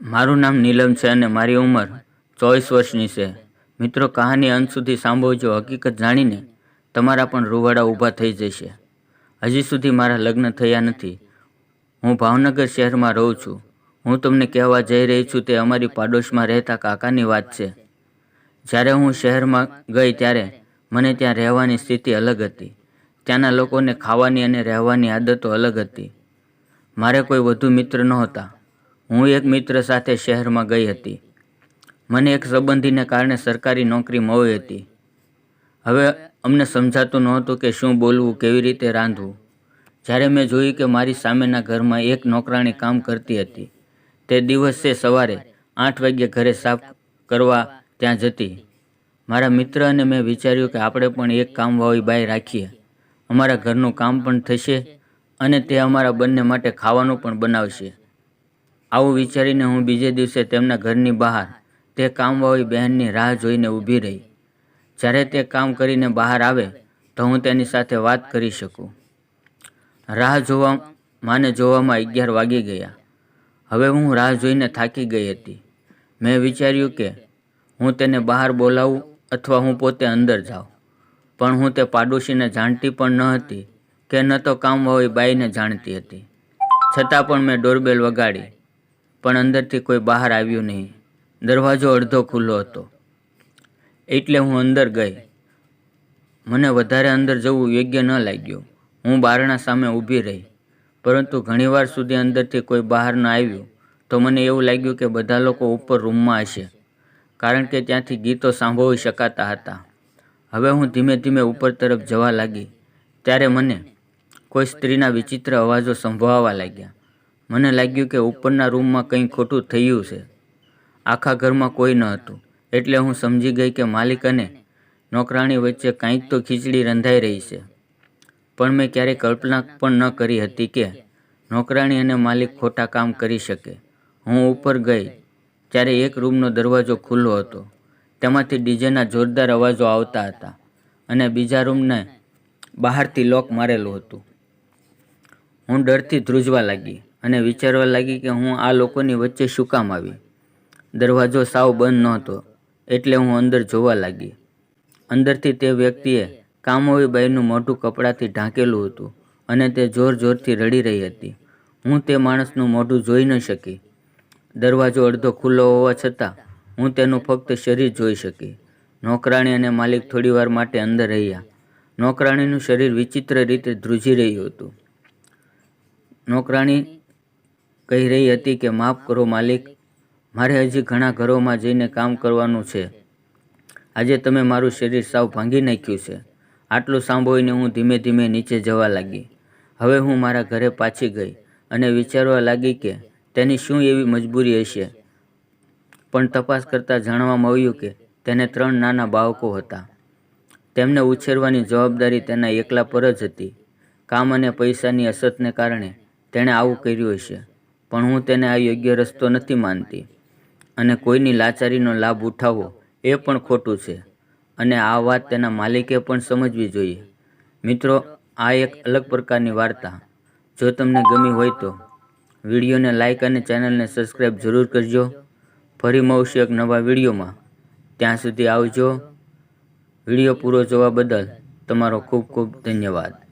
મારું નામ નીલમ છે અને મારી ઉંમર ચોવીસ વર્ષની છે. મિત્રો, કહાની અંત સુધી સાંભળજો. હકીકત જાણીને તમારા પણ રૂવાડા ઊભા થઈ જશે. હજી સુધી મારા લગ્ન થયા નથી. હું ભાવનગર શહેરમાં રહું છું. હું તમને કહેવા જઈ રહી છું તે અમારી પાડોશમાં રહેતા કાકાની વાત છે. જ્યારે હું શહેરમાં ગઈ ત્યારે મને ત્યાં રહેવાની સ્થિતિ અલગ હતી. ત્યાંના લોકોને ખાવાની અને રહેવાની આદતો અલગ હતી. મારે કોઈ વધુ મિત્ર નહોતા. હું એક મિત્ર સાથે શહેરમાં ગઈ હતી. મને એક સંબંધીને કારણે સરકારી નોકરી મળી હતી. હવે અમને સમજાતું નહોતું કે શું બોલવું, કેવી રીતે રાંધવું. જ્યારે મેં જોયું કે મારી સામેના ઘરમાં એક નોકરાણી કામ કરતી હતી, તે દિવસે સવારે આઠ વાગ્યે ઘરે સાફ કરવા ત્યાં જતી. મારા મિત્ર અને મેં વિચાર્યું કે આપણે પણ એક કામવાળી બાઈ રાખીએ. અમારા ઘરનું કામ પણ થશે અને તે અમારા બંને માટે ખાવાનું પણ બનાવશે. આવું વિચારીને હું બીજે દિવસે તેમના ઘરની બહાર તે કામવાળી બહેનની રાહ જોઈને ઊભી રહી. જ્યારે તે કામ કરીને બહાર આવે તો હું તેની સાથે વાત કરી શકું. રાહ જોવા, માને જોવામાં અગિયાર વાગી ગયા. હવે હું રાહ જોઈને થાકી ગઈ હતી. મેં વિચાર્યું કે હું તેને બહાર બોલાવું અથવા હું પોતે અંદર જાઉં. પણ હું તે પાડોશીને જાણતી પણ ન હતી કે ન તો કામવાળી બાઈને જાણતી હતી. છતાં પણ મેં ડોરબેલ વગાડી. પણ અંદરથી કોઈ બહાર આવ્યું નહીં. દરવાજો અડધો ખુલ્લો હતો. એટલે હું અંદર ગઈ. મને વધારે અંદર જવું યોગ્ય ન લાગ્યું. હું બારણા સામે ઊભી રહી. પરંતુ ઘણીવાર સુધી અંદરથી કોઈ બહાર ન આવ્યું, તો મને એવું લાગ્યું કે બધા લોકો ઉપર રૂમમાં હશે, કારણ કે ત્યાંથી ગીતો સાંભળી શકાતા હતા. હવે હું ધીમે ધીમે ઉપર તરફ જવા લાગી, ત્યારે મને કોઈ સ્ત્રીના વિચિત્ર અવાજો સંભળાવા લાગ્યા. મને લાગ્યું કે ઉપરના રૂમમાં કંઈ ખોટું થયું છે. આખા ઘરમાં કોઈ ન હતું. એટલે હું સમજી ગઈ કે માલિક અને નોકરાણી વચ્ચે કાંઈક તો ખીચડી રંધાઈ રહી છે. પણ મેં ક્યારેય કલ્પના પણ ન કરી હતી કે નોકરાણી અને માલિક ખોટા કામ કરી શકે. હું ઉપર ગઈ, ત્યારે એક રૂમનો દરવાજો ખુલ્લો હતો. તેમાંથી ડીજેના જોરદાર અવાજો આવતા હતા અને બીજા રૂમને બહારથી લોક મારેલું હતું. હું ડરથી ધ્રુજવા લાગી. અને વિચારવા લાગી કે હું આ લોકોની વચ્ચે શું કામ આવી? દરવાજો સાવ બંધ નહોતો, એટલે હું અંદર જોવા લાગી. અંદરથી તે વ્યક્તિએ કામોવી બાઈનું મોઢું કપડાથી ઢાંકેલું હતું અને તે જોર જોરથી રડી રહી હતી. હું તે માણસનું મોઢું જોઈ ન શકી. દરવાજો અડધો ખુલ્લો હોવા છતાં હું તેનું ફક્ત શરીર જોઈ શકી. નોકરાણી અને માલિક થોડીવાર માટે અંદર રહ્યા. નોકરાણીનું શરીર વિચિત્ર રીતે ધ્રુજી રહ્યું હતું. નોકરાણી કહી રહી હતી કે, માફ કરો માલિક, મારે હજી ઘણા ઘરોમાં જઈને કામ કરવાનું છે. આજે તમે મારું શરીર સાવ ભાંગી નાખ્યું છે. આટલું સાંભળીને હું ધીમે ધીમે નીચે જવા લાગી. હવે હું મારા ઘરે પાછી ગઈ અને વિચારવા લાગી કે, તેની શું એવી મજબૂરી હશે? પણ તપાસ કરતાં જાણવામાં આવ્યું કે, તેને ત્રણ નાના બાળકો હતા. તેમને ઉછેરવાની જવાબદારી તેના એકલા પર જ હતી. કામ અને પૈસાની અસરને કારણે તેણે આવું કર્યું હશે. પણ હું તેને આ યોગ્ય રસ્તો નથી માનતી. અને કોઈની લાચારીનો લાભ ઉઠાવવો એ પણ ખોટું છે. અને આ વાત તેના માલિકે પણ સમજવી જોઈએ. મિત્રો, આ એક અલગ પ્રકારની વાર્તા. જો તમને ગમી હોય તો, વિડીયોને લાઇક અને ચેનલને સબસ્ક્રાઈબ જરૂર કરજો. ફરી મળશું એક નવા વિડીયોમાં. ત્યાં સુધી આવજો. વીડિયો પૂરો જોવા બદલ તમારો ખૂબ ખૂબ ધન્યવાદ.